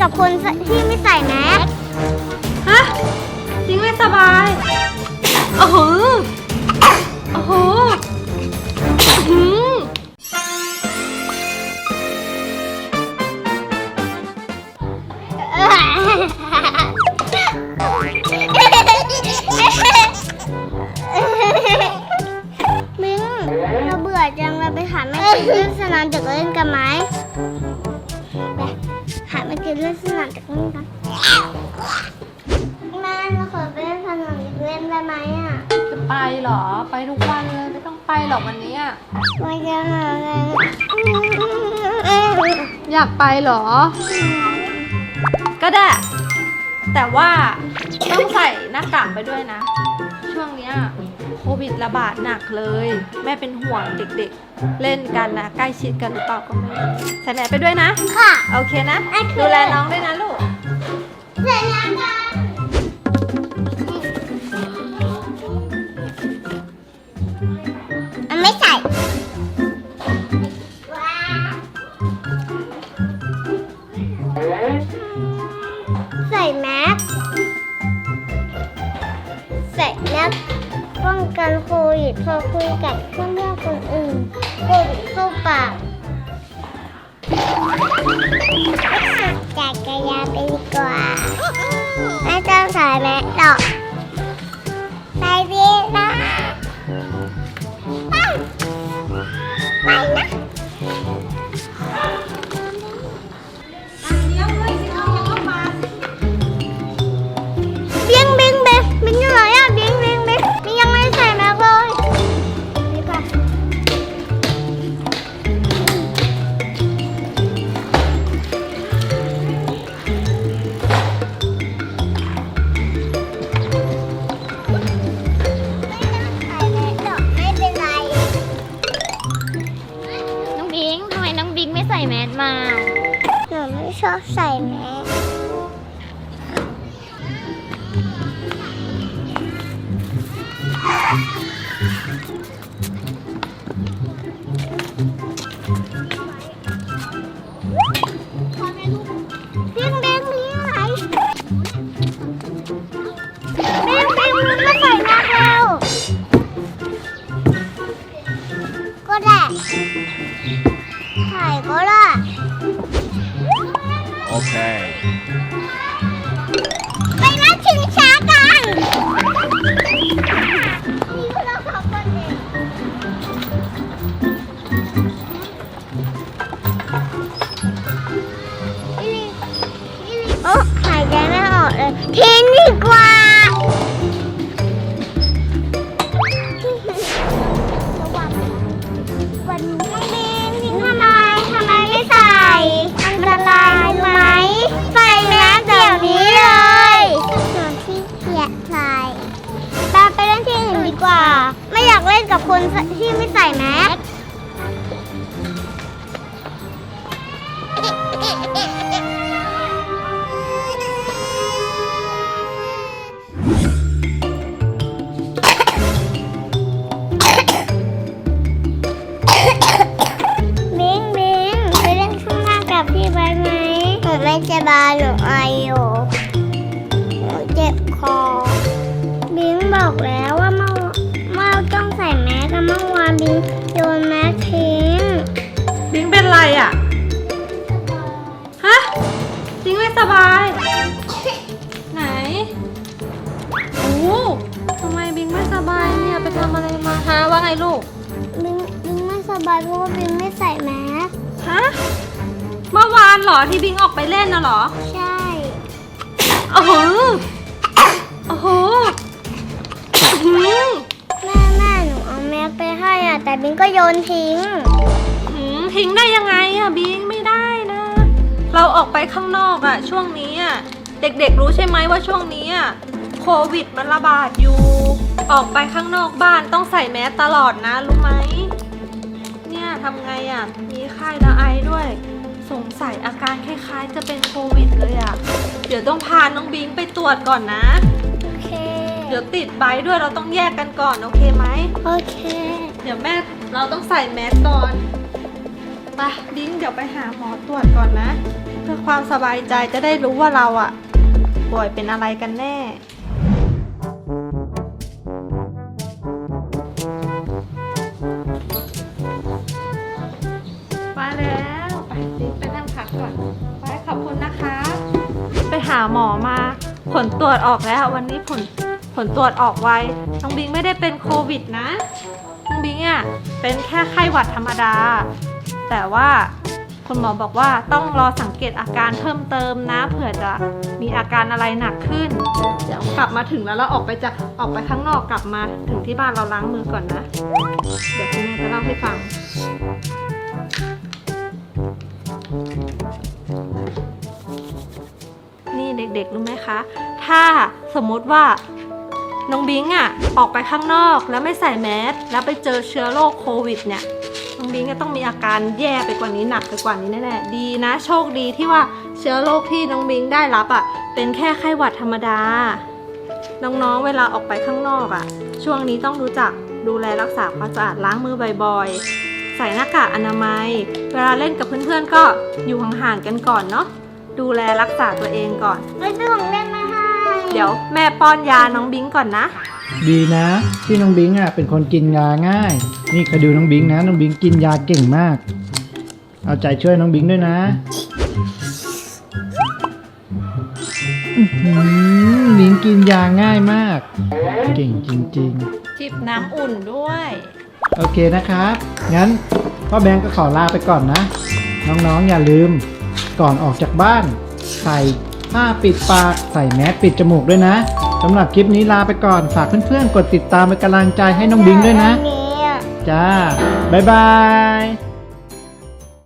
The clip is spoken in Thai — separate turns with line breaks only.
กับคนที่ไม่ใส่แมส
ฮะจริงไม่สบาย โอ้โห โอ้โหอื้อหือ
มิ้งเราเบื่อจังเราไปหาแม่กินเล่นสนามเด็กเล่นกันไหมไปหาแม่กิน เล่นสนามเด็กเล่นกันแม่เราขอไปเล่นสนามเด็กเล่นได้ไหมอะ
จะไปเหรอ ไปทุกวันเลยไม่ต้องไปหรอกวันนี้อะ
ไม่จะหาเลย
อยากไปเหรอ ก็ได้ แต่ว่าต้องใส่หน้ากากไปด้วยนะ ช่วงเนี้ย ควิดระบาดหนักเลย แม่เป็นห่วงเด็กๆ เล่นกันนะ ใกล้ชิดกันหรือเปล่าก็ไม่รู้ใส่แมสไปด้วยนะ
ค่ะ
โอเคนะ
โอเค
ดูแลน้องด้วยนะลูก
ใส่น้ำกันอัน ป้องกันโควิดพอคุยกับเพื่อนๆคนอื่นโควิดเข้าปากจักรยานไปดีกว่าไม่ต้องใส่แมสหรอก ชอบใส่แมสเ Okay. กับคนที่ไม่ใส่แมส
เป็นไรอะ ฮะบิงไม่สบาย ไหน โอ้ทำไมบิงไม่สบายเนี่ย ไปทำอะไรมาฮะว่าไงลูก
บิงบิงไม่สบายเพราะว่าบิงไม่ใส่แมส
ฮะ เมื่อวานเหรอที่บิงออกไปเล่นน่ะเหรอ
ใช่
โอ้โห โอ้โหอื้อหือ
แม่แม่หนูเอาแมสไปให้อะ แต่บิงก็โยนทิ้ง
หืม ทิ้งได้ยังไงอะบิงไม่ได้นะ เราออกไปข้างนอกอะช่วงนี้อะเด็กๆรู้ใช่ไหมว่าช่วงนี้อะโควิดมันระบาดอยู่ ออกไปข้างนอกบ้านต้องใส่แมสตลอดนะรู้ไหมเนี่ยทำไงอะมีไข้และไอด้วย สงสัยอาการคล้ายๆ จะเป็นโควิดเลยอะเดี๋ยวต้องพาน้องบิงไปตรวจก่อนนะ
โอเค
เดี๋ยวติดไบท์ด้วยเราต้องแยกกันก่อนโอเคไหม
โอเค
เดี๋ยวแม่เราต้องใส่แมสก่อน ไปดิ้งเดี๋ยวไปหาหมอตรวจก่อนนะ เพื่อความสบายใจจะได้รู้ว่าเราอะป่วยเป็นอะไรกันแน่ มาแล้วไปดิ้งไปนั่งพักก่อนไปขอบคุณนะคะ ไปหาหมอมา ผลตรวจออกแล้ว วันนี้ผลผลตรวจออกไวน้องบิงไม่ได้เป็นโควิดนะน้องบิงอะเป็นแค่ไข้หวัดธรรมดา แต่ว่าคุณหมอบอกว่าต้องรอสังเกตอาการเพิ่มเติมนะ เผื่อจะมีอาการอะไรหนักขึ้น เดี๋ยวกลับมาถึงแล้วเราออกไปจากออกไปข้างนอกกลับมาถึงที่บ้านเราล้างมือก่อนนะ เดี๋ยวคุณแม่จะเล่าให้ฟัง นี่เด็กๆรู้ไหมคะ ถ้าสมมติว่าน้องบิงอะออกไปข้างนอกแล้วไม่ใส่แมสแล้วไปเจอเชื้อโรคโควิดเนี่ย น้องบิงก็ต้องมีอาการแย่ไปกว่านี้หนักไปกว่านี้แน่ๆดีนะ โชคดีที่ว่าเชื้อโรคที่น้องบิงได้รับอะเป็นแค่ไข้หวัดธรรมดา น้องๆเวลาออกไปข้างนอกอะ ช่วงนี้ต้องรู้จักดูแลรักษาความสะอาดล้างมือบ่อยๆ ใส่หน้ากากอนามัย เวลาเล่นกับเพื่อนๆก็อยู่ห่างๆกันก่อนเนาะดูแลรักษาตัวเองก่อน
ไม่ซื้อของเล่นมาให้
เดี๋ยวแม่ป้อนยาน้องบิงก่อนนะ
ดีนะ ที่น้องบิงอะเป็นคนกินยาง่าย นี่คอยดูน้องบิงนะ น้องบิงกินยาเก่งมาก เอาใจช่วยน้องบิงด้วยนะอื้อหือบิงกินยาง่ายมาก เก่งจริง
จิบน้ำอุ่นด้วย
ๆ โอเคนะครับ งั้นพ่อแบงก์ก็ขอลาไปก่อนนะ น้องๆอย่าลืม ก่อนออกจากบ้าน ใส่ผ้าปิดปาก ใส่แมสปิดจมูกด้วยนะ สำหรับคลิปนี้ลาไปก่อน ฝากเพื่อนๆ กดติดตามเป็นกำลังใจให้น้องบิงด้วยนะ
อันนี้อะ
จ้า บ๊ายบาย